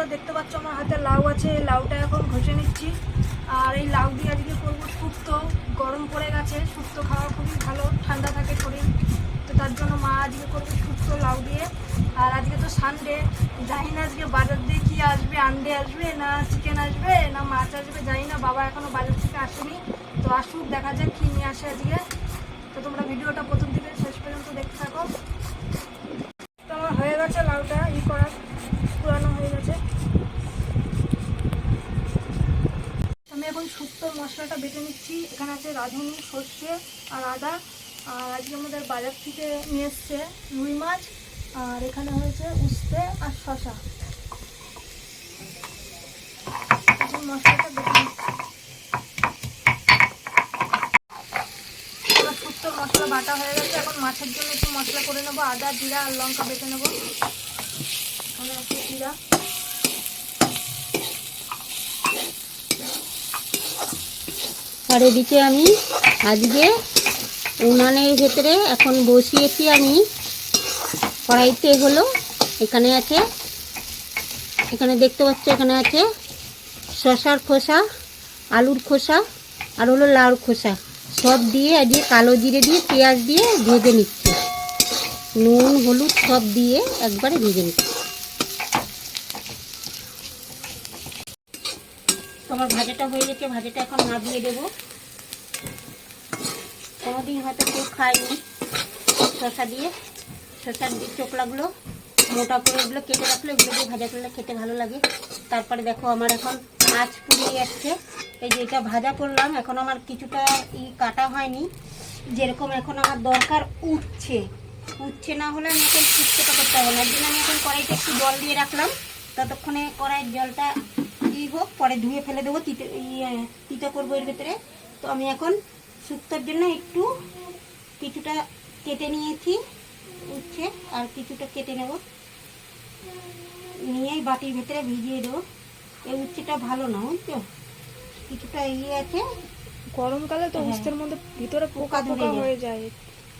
বন্ধুরা দেখতে পাচ্ছ আমার হাতে লাউ আছে লাউটা এখন ঘষে নিচ্ছি। আর এই লাউ দিয়ে আজকে করব শুক্তো, গরম পড়ে গেছে, শুক্তো খাওয়া খুবই ভালো, ঠান্ডা থাকে শরীর। তো তার জন্য মা আজকে করবে শুক্তো লাউ দিয়ে। আর আজকে তো সানডে জানি না আজকে বাজার দিয়ে কি আসবে আন্ডে আসবে না চিকেন আসবে, না মাছ আসবে, জানি না, বাবা এখনও বাজার থেকে আসেনি। তো আসুক, দেখা যাক কি নিয়ে আসে আজকে। তো তোমরা ভিডিওটা প্রথম থেকে শেষ পর্যন্ত দেখতে থাকো। তো আমার হয়ে গেছে লাউটা ই করা পুরানো হয়ে গেছে আমি এখন শুক্তোর মশলাটা বেটে নিচ্ছি। এখানে আছে রাঁধুনি, সর্ষে আর আদা। আর আজকে আমাদের বাজার থেকে নিয়ে এসছে রুই মাছ। আর এখানে হয়েছে উস্তে আর শশা মশলাটা বেটে নিচ্ছি। শুক্তোর মশলা বাটা হয়ে গেছে। এখন মাছের জন্য একটু মশলা করে নেব। আদা, জিরা আর লঙ্কা বেটে নেব। জিরা। আর এদিকে আমি। আজকে উনানের ভেতরে এখন বসিয়েছি আমি। কড়াইতে হলো, এখানে আছে, এখানে দেখতে পাচ্ছ, এখানে আছে শশার খোসা, আলুর খোসা, আর হলো লাউর খোসা। সব দিয়ে আজকে কালো জিরে দিয়ে, পেঁয়াজ দিয়ে ভেজে নিচ্ছি। নুন, হলুদ সব দিয়ে একবারে ভেজে নিচ্ছি। তোমার ভাজাটা হয়ে গেছে, ভাজাটা এখন নামিয়ে দেবো। কোনোদিন হয়তো কেউ খায়নি শশা দিয়ে। শশার যে চোখলাগুলো মোটা করে এগুলো কেটে রাখলে এগুলো দিয়ে ভাজা করলে খেতে ভালো লাগে। তারপরে দেখো আমার এখন মাছ পুড়িয়ে যাচ্ছে এই যে এটা ভাজা করলাম, এখন আমার কিছুটা ই কাটা হয়নি। যেরকম এখন আমার দরকার উঠছে। উঠছে না হলে আমি এখন শুক্তোটা করতে হবে না। এর জন্য আমি এখন কড়াইতে একটু জল দিয়ে রাখলাম। ততক্ষণে কড়াইয়ের জলটা ই হোক পরে ধুয়ে ফেলে দেবো তিতে ইয়ে তিতো করব এর ভেতরে। তো আমি এখন শুক্তোর জন্য একটু কিছুটা কেটে নিয়েছি উচ্ছে আর কিছুটা কেটে নেব। নিয়েই বাটির ভেতরে ভিজিয়ে দেবো। এই উচ্ছেটা ভালো না বুঝছ? কিছুটা ইয়ে আছে। গরমকালে তো হ্যাঁ। উস্তের মধ্যে ভিতরে পোকা ধরে যায়। হয়ে যায়।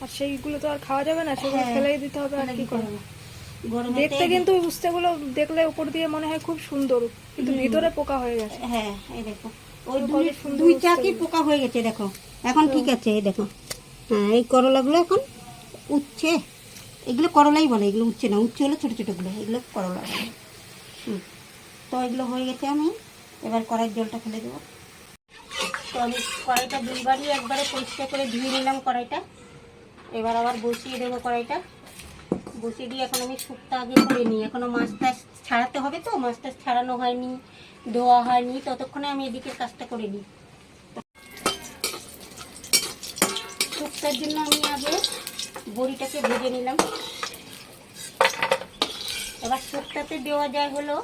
আর সেইগুলো তো আর খাওয়া যাবে না সেগুলো হ্যাঁ, ফেলেই দিতে হবে আর কি করব দেখতে কিন্তু উস্তেগুলো দেখলে উপর দিয়ে মনে হয় খুব সুন্দর কিন্তু ভিতরে পোকা হয়ে গেছে। হ্যাঁ এই দেখো। ওই কত দুই সুন্দর চাকি পোকা হয়ে গেছে দেখো। এখন ঠিক আছে এই দেখো। হ্যাঁ এই করলাগুলো এখন উচ্ছে। এগুলো করলাই বলে এগুলো উচ্ছে না। উচ্ছে হলো ছোটো ছোটোগুলো এগুলো করলা। হুম। তো এগুলো হয়ে গেছে আমি। এবার কড়াইয়ের জলটা ফেলে দেবো। তো আমি কড়াইটা দুইবারই একবারে পরিষ্কার করে ধুয়ে নিলাম কড়াইটা। এবার আবার বসিয়ে দেবো কড়াইটা। বসিয়ে দিয়ে এখন আমি শুকটা আগে করে নিই। এখনও মাছটা ছাড়াতে হবে তো মাছটা ছাড়ানো হয়নি, ধোয়া হয়নি, ততক্ষণে আমি এদিকের কাজটা করে নিই। শুক্তার জন্য আমি আগে বড়িটাকে ভেজে নিলাম। এবার শুক্তাতে দেওয়া যায় হলো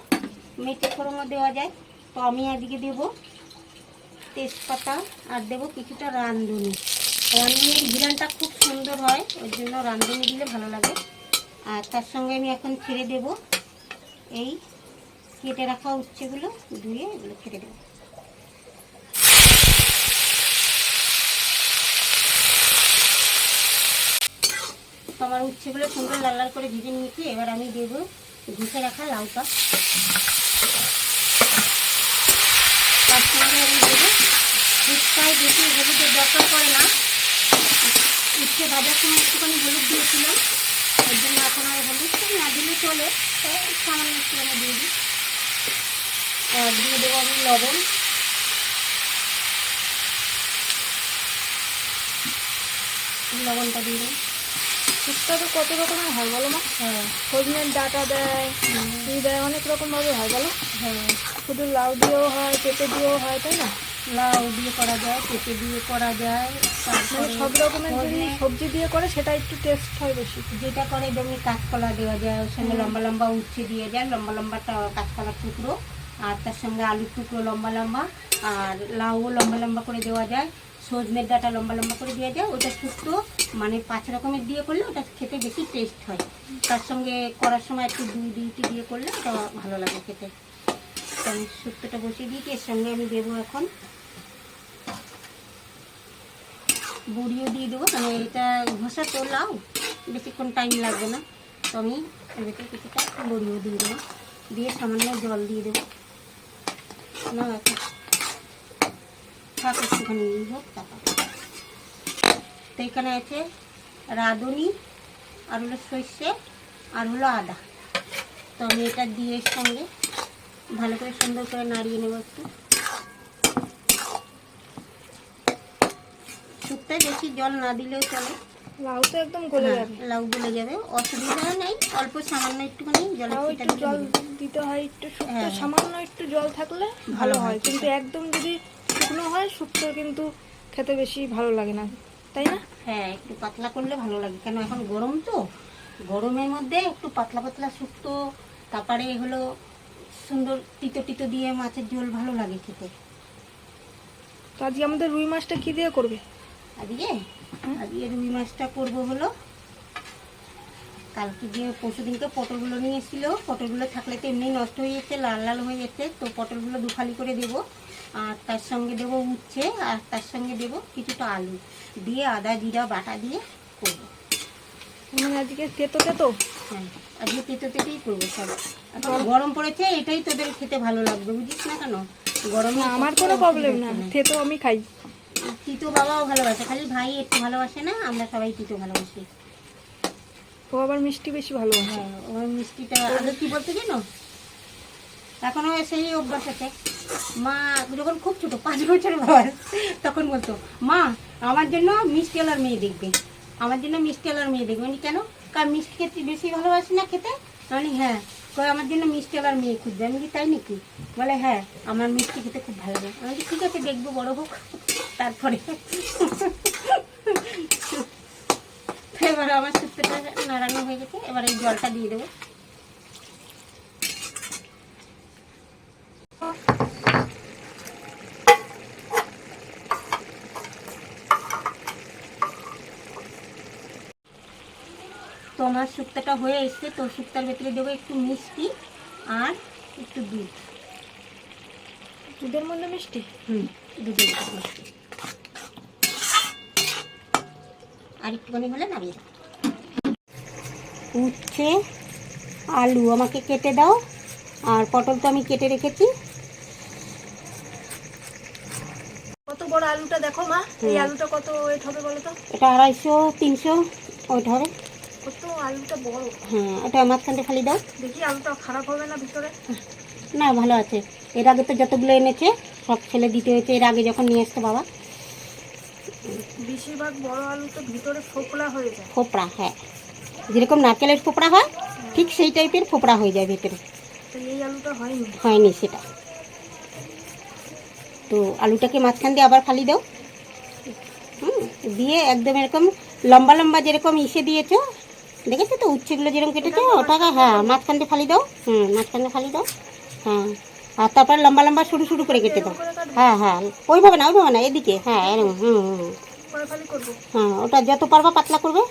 মেথি ফোড়নও দেওয়া যায়। তো আমি আজকে দেবো তেজপাতা আর দেবো কিছুটা রাঁধুনি। রাঁধুনির ঘিরানটা খুব সুন্দর হয় ওই জন্য রাঁধুনি দিলে ভালো লাগে। আর তার সঙ্গে আমি এখন ছেড়ে দেব এই কেটে রাখা উচ্ছেগুলো, ধুয়ে এগুলো ছেড়ে দেবো। আমার উচ্ছেগুলো সুন্দর লাল লাল করে ভেজে নিয়েছি, এবার আমি দেবো ঘুষে রাখা লাউটা তার সঙ্গে আমি দেবো হলুদের দরকার পড়ে না, উচ্ছে ভাজার সময় একটুখানি হলুদ দিয়েছিলাম। ওই জন্য এখন আর হলুদ না দিলে চলে। সামান্য একটুখানি দিয়ে দিই। আর দিয়ে দেবো আমি লবণ। লবণটা দিয়ে দেবো শুক্তা তো কত রকমের হয় বলো মা? হ্যাঁ। সজনের ডাটা দেয় ই দেয় অনেক রকম ভাবে হয় বলো? হ্যাঁ। শুধু লাউ দিয়েও হয় পেঁপে দিয়েও হয় তাই না? লাউ দিয়ে করা যায় পেঁপে দিয়ে করা যায় মানে তারপরে সব রকমের যদি সবজি দিয়ে করে সেটা একটু টেস্ট হয় বেশি। যেটা করে যেমনি কাঁচকলা দেওয়া যায় ওর সঙ্গে লম্বা লম্বা উচ্ছে দিয়ে যায় লম্বা লম্বা কাঁচকলার টুকরো আর তার সঙ্গে আলুর টুকরো লম্বা লম্বা আর লাউও লম্বা লম্বা করে দেওয়া যায় সজনের ডাটা লম্বা লম্বা করে দেওয়া যায় ওটা শুক্তো মানে পাঁচ রকমের দিয়ে করলে ওটা খেতে বেশি টেস্ট হয়। তার সঙ্গে করার সময় একটু দুই দুইটি দিয়ে করলে ওটা ভালো লাগে খেতে। আমি শুক্তোটা বসিয়ে দিয়েছি, এর সঙ্গে আমি দেবো এখন বড়িও দিয়ে দেবো। মানে এটা ঘষা তো লাউ, বেশিক্ষণ টাইম লাগবে না। তো আমি ভিতরে কিছুটা বড়িও দিয়ে দেবো। দিয়ে সামান্য জল দিয়ে দেবো। না তো এখানে আছে রাঁধুনি, আর হলো সর্ষে, আর হলো আদা। তো আমি এটা দিয়ে সঙ্গে ভালো করে সুন্দর করে নাড়িয়ে নেব একটু। শুক্তায় বেশি জল না দিলেও চলে। লাউ তো একদম গলে হ্যাঁ, যাবে। লাউ গলে যাবে। অসুবিধা নেই অল্প সামান্য একটুখানি একটু জল দিতে হয় একটু শুক্তো হ্যাঁ। সামান্য একটু জল থাকলে ভালো হয়। হয়। কিন্তু একদম যদি শুকনো হয় শুক্তো কিন্তু খেতে বেশি ভালো লাগে না। তাই না? হ্যাঁ একটু পাতলা করলে ভালো লাগে। কেন এখন গরম তো। গরমের মধ্যে একটু পাতলা পাতলা শুক্তো তারপরে হলো সুন্দর তিতো টিতো দিয়ে মাছের ঝোল ভালো লাগে খেতে। তো আজকে আমাদের রুই মাছটা কি দিয়ে করবে? আজকে? আজকে রুই মাছটা করব হলো কালকে যে পরশু দিনকে পটলগুলো নিয়ে এসেছিল পটলগুলো থাকলে তো এমনি নষ্ট হয়ে যাচ্ছে লাল লাল হয়ে যাচ্ছে তো পটলগুলো দুফালি করে দেবো। আর তার সঙ্গে দেবো উচ্ছে আর তার সঙ্গে দেবো কিছুটা আলু। দিয়ে আদা জিরা বাটা দিয়ে করব। মানে আজকে তেতো তেতো? হ্যাঁ আজকে তেতো তেতেই করব সব। এখন গরম পড়েছে এটাই তোদের খেতে ভালো লাগবে বুঝিস না কেন? গরমে আমার কোনো প্রবলেম না তেতো আমি খাই। তিতো বাবাও ভালোবাসে খালি ভাই একটু ভালোবাসে না আমরা সবাই তিতো ভালোবাসি। ও আবার মিষ্টি বেশি ভালোবাসে। হ্যাঁ ওই মিষ্টিটা আগে কি বলতে জানো? এখনও সেই অভ্যাস আছে। মা যখন খুব ছোট পাঁচ বছরের বয়স তখন বলতো মা আমার জন্য মিষ্টি আলার মেয়ে দেখবে। আমার জন্য মিষ্টি আলার মেয়ে দেখবে। কেন? কার মিষ্টি খেতে বেশি ভালোবাসি না খেতে? আমি হ্যাঁ কই আমার জন্য মিষ্টি আবার মেয়ে খুঁজবে। আমি কি তাই নাকি? বলে হ্যাঁ আমার মিষ্টি খেতে খুব ভালো লাগে। আমি ঠিক আছে, দেখব, বড় হোক। তারপরে এবার আমার সুস্থটা নাড়ানো হয়ে গেছে। এবার এই জলটা দিয়ে দেবো। আমার শুক্তাটা হয়ে এসছে তো শুক্তার ভেতরে দেবো একটু মিষ্টি আর একটু দুধ। দুধের মধ্যে মিষ্টি? হুম দুধের মিষ্টি। আর একটুখানি হলে নামিয়ে উচ্ছে আলু আমাকে কেটে দাও। আর পটল তো আমি কেটে রেখেছি। কত বড় আলুটা দেখো মা এই আলুটা কত ওয়েট হবে বলো তো? এটা আড়াইশো তিনশো ওয়েট হবে। কত আলুটা বড়। হ্যাঁ ওটা মাঝখানটা খালি দাও। দেখি আলুটা খারাপ হবে না ভিতরে? না ভালো আছে। এর আগে তো যতগুলো এনেছে সব ছেলে দিতে হয়েছে। এর আগে যখন নিয়ে আসতো বাবা। বেশিরভাগ বড় আলু তো ভিতরে ফোকলা হয়ে যায়। ফোপড়া হ্যাঁ। যেরকম নারকেলের ফোপড়া হয় ঠিক সেই টাইপের ফোপড়া হয়ে যায় ভেতরে। তো এই আলুটা হয়নি? হয়নি সেটা। তো আলুটাকে মাঝখান দিয়ে আবার খালি দাও। হুম দিয়ে একদম এরকম লম্বা লম্বা যেরকম ইসে দিয়েছ দেখেছ তো, উচ্ছেগুলো যেরকম কেটেছো ওটাকে হ্যাঁ মাঝখান দিয়ে ফালি দাও, হুম মাঝখান দিয়ে ফালি দাও হ্যাঁ আর তারপর লম্বা লম্বা সরু সরু করে কেটে দাও হ্যাঁ হ্যাঁ ওইভাবে না ওইভাবে না, এদিকে হ্যাঁ এরকম হুম হুম হ্যাঁ ওটা যত পারবা পাতলা করবে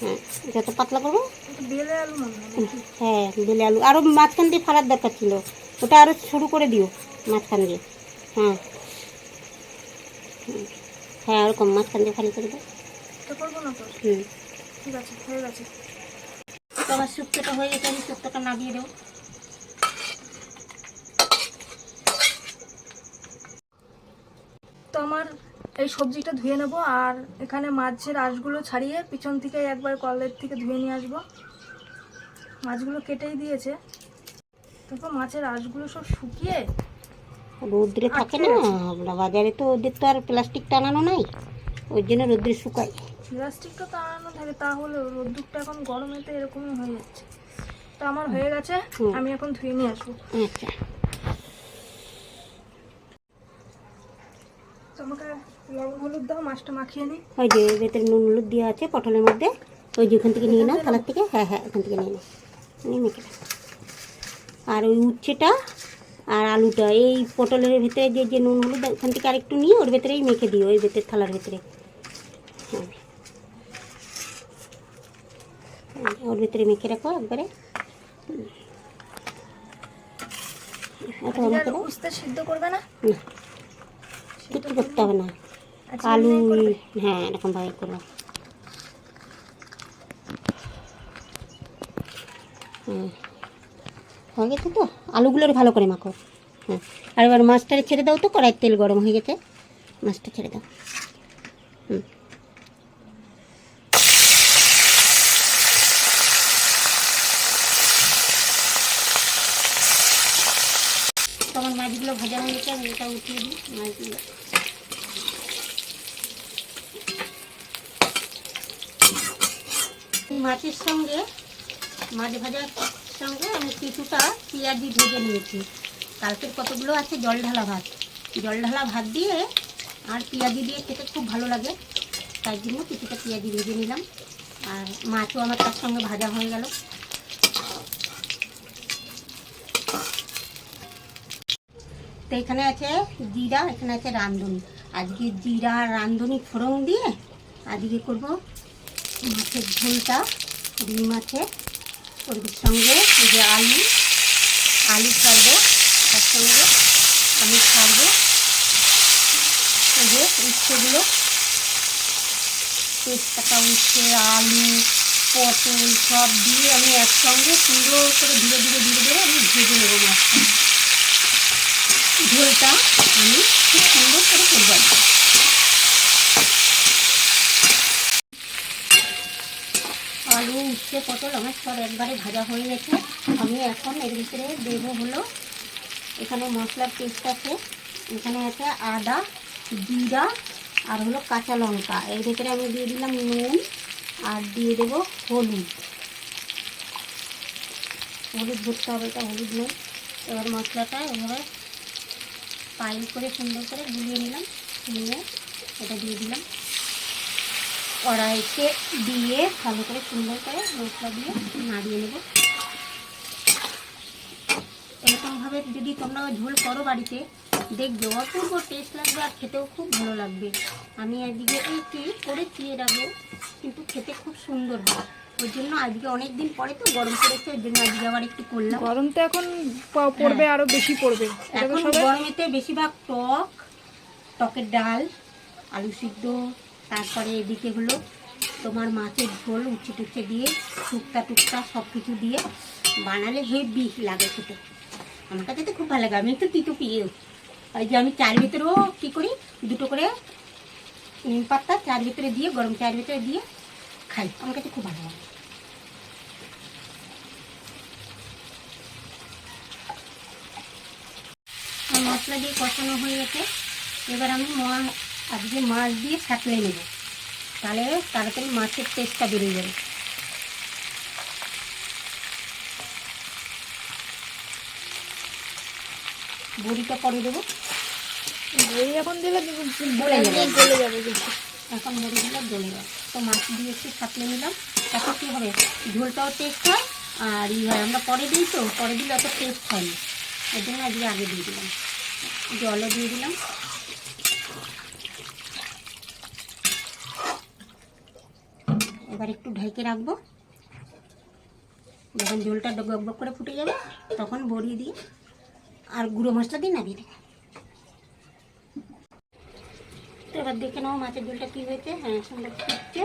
হ্যাঁ যত পাতলা করবে, হয়, বেলে আলু আরও মাঝখান দিয়ে ফালার দরকার ছিল, ওটা আরও শুরু করে দিও, মাঝখান দিয়ে হ্যাঁ। হ্যাঁ ওরকম মাঝখান দিয়ে ফালি করে হুম ঠিক আছে হয়ে গেছে। তো আমার শুক্তোটা হয়ে গেছে আমি শুক্তোটা নামিয়ে দেবো। তো আমার এই সবজিটা ধুয়ে নেব আর এখানে মাছের আঁশগুলো ছাড়িয়ে পিছন থেকে একবার কলের থেকে ধুয়ে নিয়ে আসব। মাছগুলো কেটেই দিয়েছে। তারপর মাছের আঁশগুলো সব শুকিয়ে রোদ্রে থাকে না বাজারে তো ওদের তো আর প্লাস্টিক টানানো নাই ওই জন্য রোদ্রে শুকায়। প্লাস্টিকটা তো আনানো থাকে তাহলে রোদ্দুরটা এখন গরমেতে এরকমই হয়ে যাচ্ছে। তো আমার হয়ে গেছে আমি এখন ধুয়ে নিয়ে আসব। আচ্ছা। তো লবণ হলুদ দাও মাছটা মাখিয়ে নিই ওই যে ভেতরে নুন হলুদ দেওয়া আছে পটলের মধ্যে ওই যে ওখান থেকে নিয়ে নাও থালার থেকে হ্যাঁ হ্যাঁ ওখান থেকে নিয়ে নাও। নিয়ে মেখে। আর ওই উচ্ছেটা আর আলুটা এই পটলের ভেতরে যে যে নুন হলুদ ওখান থেকে আরেকটু নিয়ে ওর ভেতরেই মেখে দিও ওই ভেতরে থালার ভেতরে হ্যাঁ হ্যাঁ, ওর ভিতরে মেখে রাখো একবারে। উস্তে সিদ্ধ করবে না? করতে হবে না। আলু হ্যাঁ এরকম ভাবে করব। হুম হয়ে গেছে তো? আলুগুলোর ভালো করে মাখো। হ্যাঁ। আর এবার মাছটা ছেড়ে দাও তো কড়াইয়ের তেল গরম হয়ে গেছে। মাছটা ছেড়ে দাও। হুম তোমার মাছগুলো ভাজা হয়ে গেছে, আমি এটা উঠিয়ে দিই, মাছগুলো। মাছের সঙ্গে, মাছ ভাজার সঙ্গে আমি কিছুটা পেঁয়াজি ভেজে নিয়েছি। কালকের কতগুলো আছে? জল ঢালা ভাত। জল ঢালা ভাত দিয়ে আর পেঁয়াজি দিয়ে খেতে খুব ভালো লাগে, তাই জন্য কিছুটা পেঁয়াজি ভেজে নিলাম। আর মাছও আমার তার সঙ্গে ভাজা হয়ে গেল। তো এখানে আছে জিরা, এখানে আছে রাঁধুনি। আজকে জিরা, রাঁধুনি ফোড়ন দিয়ে আজকে করব মাছের ঝোলটা রুই মাছের ওর সঙ্গে যে আলু আলু ছাড়বো তার সঙ্গে আলু ছাড়বো। এই যে উচ্ছেগুলো। তেজপাতা, উচ্ছে, আলু, পটল সব দিয়ে আমি একসঙ্গে সুন্দর করে ধীরে ধীরে ধীরে ধীরে আমি ভেজে নেব মাছটা। ঝোলটা আমি খুব সুন্দর করে করব আলু, উচ্ছে, পটল আমার সব একবারে ভাজা হয়ে গেছে। আমি এখন এর ভিতরে দেবো হলো এখানে মশলার পেস্ট আছে এখানে আছে আদা, জিরা আর হলো কাঁচা লঙ্কা। এর ভিতরে আমি দিয়ে দিলাম নুন আর দিয়ে দেবো হলুদ। হলুদ ভরতে হবে এটা হলুদ নেই এবার মশলাটা এভাবে পাইল করে সুন্দর করে গুলিয়ে নিলাম। নিয়ে এটা দিয়ে দিলাম। কড়াইতে দিয়ে ভালো করে সুন্দর করে মশলা দিয়ে নাড়িয়ে নেব। এরকমভাবে যদি তোমরা ঝোল করো বাড়িতে, দেখবে অপূর্ব টেস্ট লাগবে আর খেতেও খুব ভালো লাগবে। আমি একদিকে এইটি করেছি এর আগে কিন্তু খেতে খুব সুন্দর হয়। ওই জন্য আজকে অনেক দিন পরে তো গরম করেছে ওই জন্য আজকে আবার একটু করলাম। গরম তো এখন পড়বে আরও বেশি পড়বে। এখন গরমেতে বেশিরভাগ টক টকের ডাল আলু সিদ্ধ তারপরে এদিকে হলো তোমার মাছের ঝোল উচ্ছে টুচ্ছে দিয়ে টুকটা টুকটা সব কিছু দিয়ে বানালে হেভি লাগে খেতে। আমার কাছে তো খুব ভালো লাগে আমি তো তিতো পিয়ে ওই যে আমি চার ভিতরেও কী করি দুটো করে নিম পাতা চার ভিতরে দিয়ে গরম চার ভিতরে দিয়ে খাই আমার কাছে খুব ভালো লাগে আর মশলা দিয়ে কষানো হয়ে গেছে। এবার আমি মা- আজকে মাছ দিয়ে সাঁতলে নেব। তাহলে তাড়াতাড়ি মাছের টেস্টটা বেরিয়ে যাবে। বড়িটা পরে দেবো। বই এখন দিলে গলে যাবে। গলে যাবে এখন বড়িগুলো গলে যাবে। তো মাছ দিয়ে একটু সাঁতলে নিলাম। তাতে কী হবে? ঝোলটাও টেস্ট হয়। আর ই হয় আমরা পরে দিই তো পরে দিলে অত টেস্ট হয় না ওই জন্য আজকে আগে দিয়ে দিলাম। জলও দিয়ে দিলাম। এবার একটু ঢেকে রাখব। যখন জলটা ডগ ডগ করে ফুটে যাবে, তখন বড়ি দিয়ে আর গুঁড়ো মশলা দিয়ে নামিয়ে দেবো তো এবার দেখে নেব মাছের ঝোলটা কী হয়েছে। হ্যাঁ সুন্দর ফুটছে।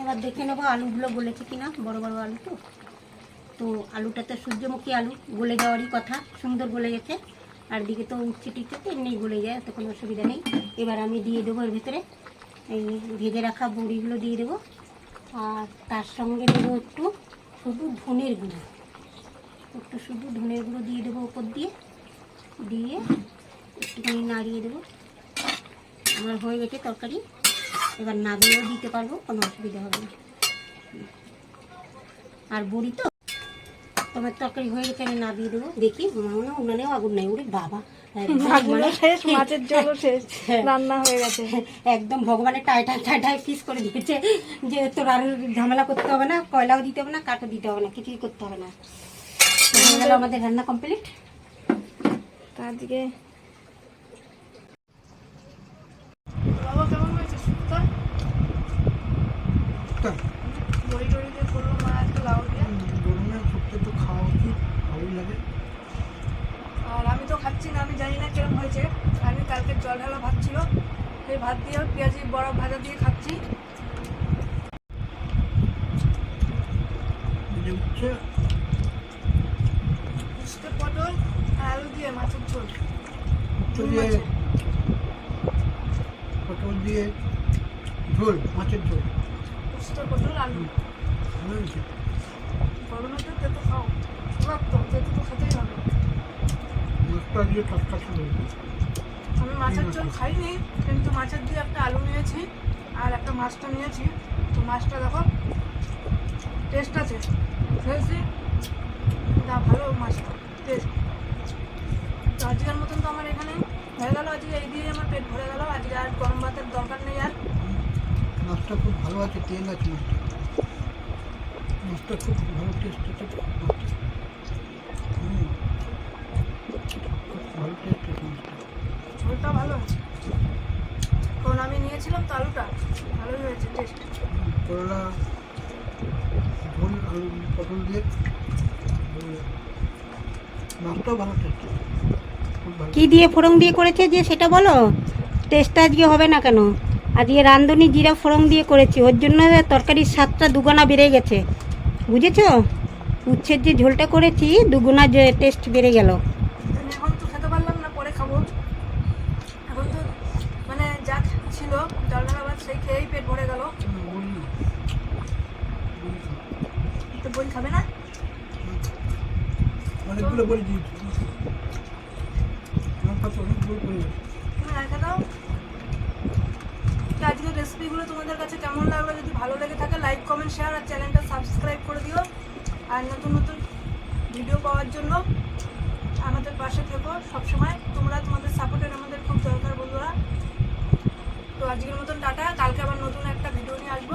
এবার দেখে নেব আলুগুলো গলেছে কিনা বড় বড় আলু তো। তো আলুটা তো সূর্যমুখী আলু, গলে যাওয়ারই কথা। সুন্দর গলে গেছে। আর দিকে তো উচ্ছে টিচ্ছে তো এমনি গলে যায় তো কোনো অসুবিধা নেই। এবার আমি দিয়ে দেবো এর ভিতরে, এই ভেজে রাখা বড়িগুলো দিয়ে দেবো। আর তার সঙ্গে দেবো একটু শুধু ধনের গুঁড়ো। একটু শুধু ধনের গুঁড়ো দিয়ে দেবো ওপর দিয়ে। দিয়ে একটুখানি নাড়িয়ে দেবো। আমার হয়ে গেছে তরকারি। এবার নামিয়েও দিতে পারব, কোনো অসুবিধা হবে না। আর বড়ি তো? তোমার তরকারি হয়ে গেছে আমি নামিয়ে দেবো। দেখি মনে হয় উনানেও আগুন নেই ওরে বাবা। একদম মানে- শেষ মাছের শেষ হ্যাঁ। রান্না হয়ে গেছে। একদম ভগবানের টাইটাই টাই টাই টাই পিস করে দিয়েছে। যে তোর আর ঝামেলা করতে হবে না কয়লাও দিতে হবে না কাঠও দিতে হবে না কিছুই করতে হবে না। হয়ে আমাদের রান্না কমপ্লিট তার আজকে বাবা কেমন হয়েছে শুক্তা বড়ি টড়ি দিয়ে করল মা একটা লাউ দিয়ে গরমে শুক্তো তো খাওয়া উচিত ভালোই লাগে আর আমি তো খাচ্ছি না আমি জানি না কেরম হয়েছে। আমি কালকে জল ঢালা ভাত ছিল সেই ভাত দিয়ে পেঁয়াজি বড় ভাজা দিয়ে খাচ্ছি। উচ্ছে। ঝোল শুক্তো দিয়ে মাছের। পটল দিয়ে ঝোল মাছের ঝোল উস্তো পটল আলু ভালো হয়েছে গরমে তো তেতো খাও এবার তো তেতো তো খেতেই হবে মাছটা দিয়ে টাটকা ছিল আমি মাছের ঝোল খাইনি কিন্তু মাছের দিয়ে একটা আলু নিয়েছি আর একটা মাছটা নিয়েছি। তো মাছটা দেখো টেস্ট আছে। খেয়েছি। যা ভালো মাছটা টেস্ট তো আজকের মতন তো আমার এখানে হয়ে গেল। আজকে এই দিয়ে আমার পেট ভরে গেল। আজকে আর গরম ভাতের দরকার নেই আর। মাছটা খুব ভালো আছে তেল আছে মাছটা। মাছটা খুব ভালো টেস্ট আছে হুম। খুব ভালো টেস্ট আছে মাছটা। ঝোলটা ভালো আছে। কারণ আমি নিয়েছিলাম তো আলুটা ভালোই হয়েছে টেস্ট করলা ঝোল আলু পটল দিয়ে ভালো মাছটাও ভালো। টেস্ট কি দিয়ে ফোড়ন দিয়ে করেছে যে সেটা বলো? টেস্টটা আজকে হবে না কেন? আজকে রান্ধনি জিরা ফোড়ন দিয়ে করেছি ওর জন্য তরকারির স্বাদটা দুগুণা বেড়ে গেছে। বুঝেছ? উচ্ছের যে ঝোলটা করেছি দুগুণা যে টেস্ট বেড়ে গেল আমি এখন তো খেতে পারলাম না পরে খাব এখন তো মানে যা ছিল জল ঢালা ভাত সেই খেয়েই পেট ভরে গেল হুম, বলি না। বলি না। বই খাবে না? অনেকগুলো বই দিয়েছি আমার কাছে অনেক বই পড়ে তুমি রেখে দাও। আজকের রেসিপিগুলো তোমাদের কাছে কেমন লাগল? যদি ভালো লেগে থাকে লাইক কমেন্ট শেয়ার আর চ্যানেলটা সাবস্ক্রাইব করে দিও। আর নতুন নতুন ভিডিও পাওয়ার জন্য আমাদের পাশে থেকো সবসময়। তোমরা তোমাদের সাপোর্টের আমাদের খুব দরকার বন্ধুরা। তো আজকের মতন টাটা। কালকে আবার নতুন একটা ভিডিও নিয়ে আসব।